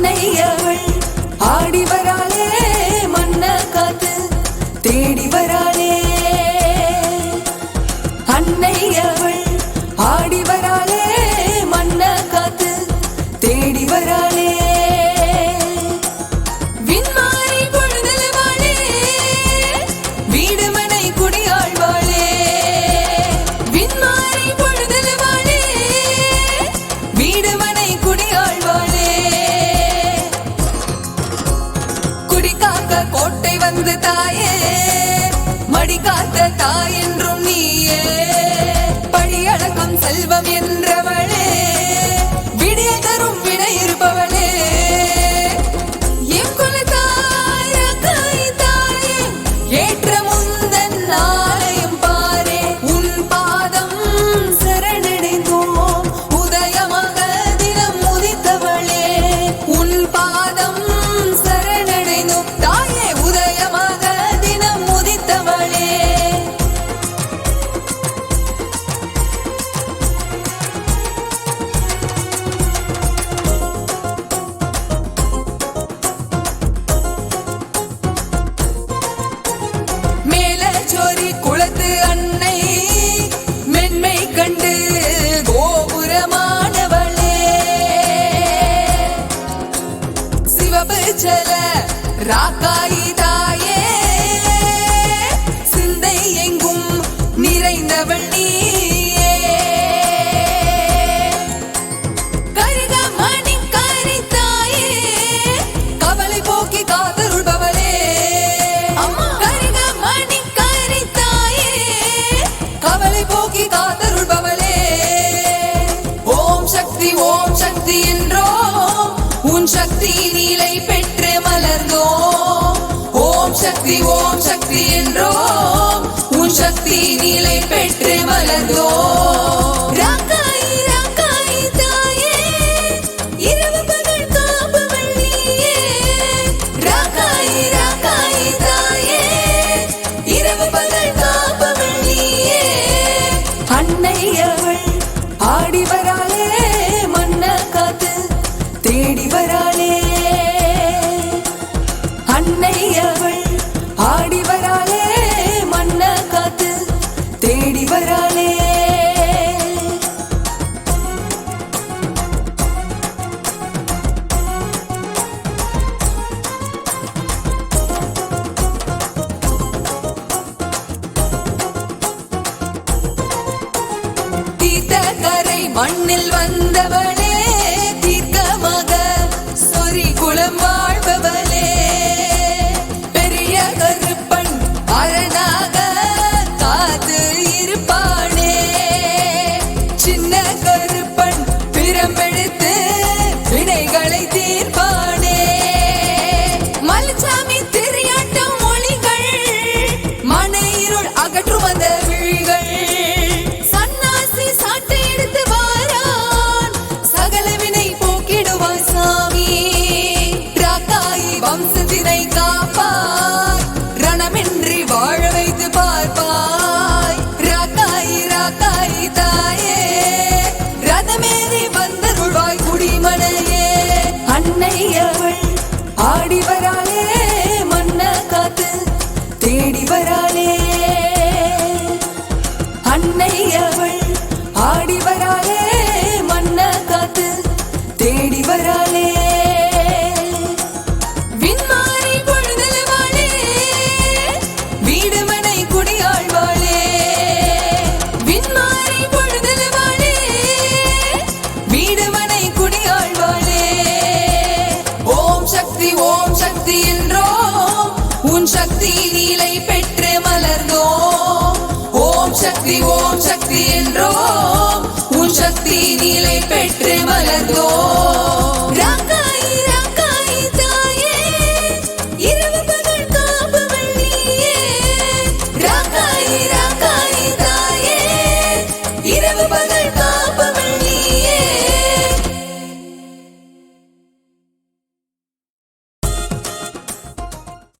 அன்னையவள் ஆடி வராளே மன்ன காத்து தேடி வராளே. அன்னையவள் ஆடி வராளே மன்ன காத்து தேடி வராளே. கோட்டை வந்து தாயே மடி காத்த தாயென்றும் நீயே. படியடக்கம் செல்வம் என்றவன் மகேஸ்வரி குளத்து அன்னை மென்மை கண்டு கோபுரமானவளே. சிவபு ஜல ராக்காயிதா சக்தி என்றோ உன் சக்தி நீலை பெற்று மலர்ந்தோ ஓம் சக்தி ஓம் சக்தி என்றோ உன் சக்தி நீலை பெற்று மலர்ந்தோ கரை மண்ணில் வந்தவளே தீர்க்கமாக சொறி குளம் வாழ்பவளே. பெரிய கருப்பன் அரண காப்பார். ரணமின்றி வாழ வைத்து பார்ப்பார். activo